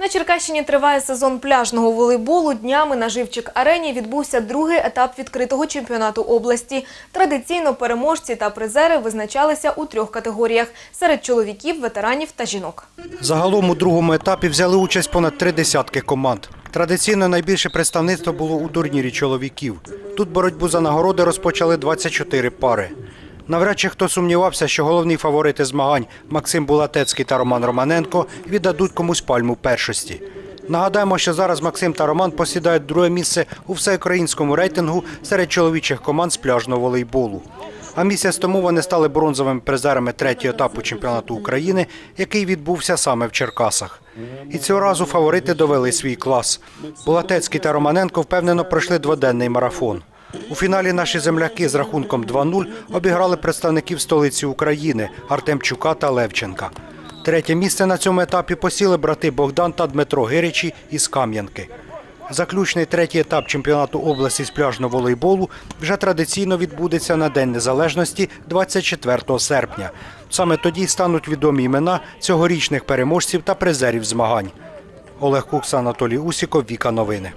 На Черкащині триває сезон пляжного волейболу. Днями на Живчик арені відбувся другий етап відкритого чемпіонату області. Традиційно переможці та призери визначалися у трьох категоріях серед чоловіків, ветеранів та жінок. Загалом у другому етапі взяли участь понад три десятки команд. Традиційно найбільше представництво було у турнірі чоловіків. Тут боротьбу за нагороди розпочали 24 пари. Навряд чи хто сумнівався, що головні фаворити змагань Максим Булатецький та Роман Романенко віддадуть комусь пальму першості. Нагадаємо, що зараз Максим та Роман посідають друге місце у всеукраїнському рейтингу серед чоловічих команд з пляжного волейболу. А місяць тому вони стали бронзовими призерами третього етапу чемпіонату України, який відбувся саме в Черкасах. І цього разу фаворити довели свій клас. Булатецький та Романенко впевнено пройшли дводенний марафон. У фіналі наші земляки з рахунком 2-0 обіграли представників столиці України Артемчука та Левченка. Третє місце на цьому етапі посіли брати Богдан та Дмитро Гиричі із Кам'янки. Заключний третій етап чемпіонату області з пляжного волейболу вже традиційно відбудеться на День Незалежності 24 серпня. Саме тоді стануть відомі імена цьогорічних переможців та призерів змагань. Олег Кукс, Анатолій Усіков, Віка Новини.